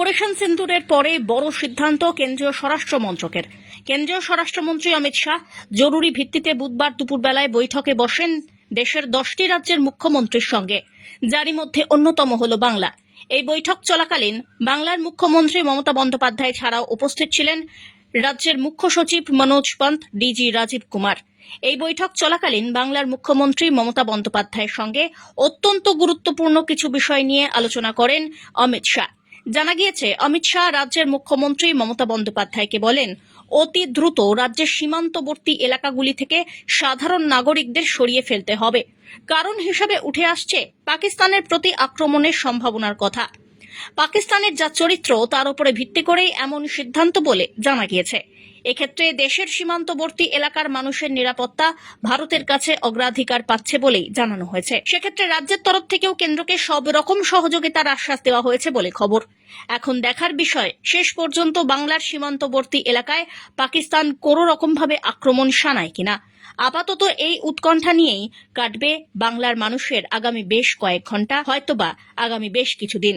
Operation সিন্দুরের পরে বড় সিদ্ধান্ত কেন্দ্রীয় স্বরাষ্ট্র মন্ত্রকের। কেন্দ্রীয় স্বরাষ্ট্রমন্ত্রী অমিত শাহ জরুরি ভিত্তিতে বুধবার দুপুরবেলায় বৈঠকে বসেন দেশের দশটি রাজ্যের মুখ্যমন্ত্রীর সঙ্গে। যারই মধ্যে অন্যতম হল বাংলা। এই বৈঠক চলাকালীন বাংলার মুখ্যমন্ত্রী মমতা বন্দ্যোপাধ্যায় ছাড়াও উপস্থিত ছিলেন রাজ্যের মুখ্য সচিব মনোজ পন্ত ডিজি রাজীব কুমার। এই বৈঠক চলাকালীন বাংলার মুখ্যমন্ত্রী মমতা বন্দ্যোপাধ্যায়ের সঙ্গে অত্যন্ত গুরুত্বপূর্ণ কিছু বিষয় নিয়ে আলোচনা করেন অমিত শাহ। জানা গিয়েছে, অমিত শাহ রাজ্যের মুখ্যমন্ত্রী মমতা বন্দ্যোপাধ্যায়কে বলেন, অতি দ্রুত রাজ্যের সীমান্তবর্তী এলাকাগুলি থেকে সাধারণ নাগরিকদের সরিয়ে ফেলতে হবে। কারণ হিসাবে উঠে আসছে, পাকিস্তানের প্রতি আক্রমণের সম্ভাবনার কথা। পাকিস্তানের যা চরিত্র, তার উপরে ভিত্তি করেই এমন সিদ্ধান্ত বলে জানা গিয়েছে। এক্ষেত্রে দেশের সীমান্তবর্তী এলাকার মানুষের নিরাপত্তা ভারতের কাছে অগ্রাধিকার পাচ্ছে বলেই জানানো হয়েছে। সেক্ষেত্রে রাজ্যের তরফ থেকেও কেন্দ্রকে সব রকম সহযোগিতার আশ্বাস দেওয়া হয়েছে বলে খবর। এখন দেখার বিষয়, শেষ পর্যন্ত বাংলার সীমান্তবর্তী এলাকায় পাকিস্তান কোনো রকমভাবে আক্রমণ শানায় কিনা? আপাতত এই উৎকণ্ঠা নিয়েই কাটবে বাংলার মানুষের আগামী বেশ কয়েক ঘণ্টা হয়তোবা আগামী বেশ কিছুদিন।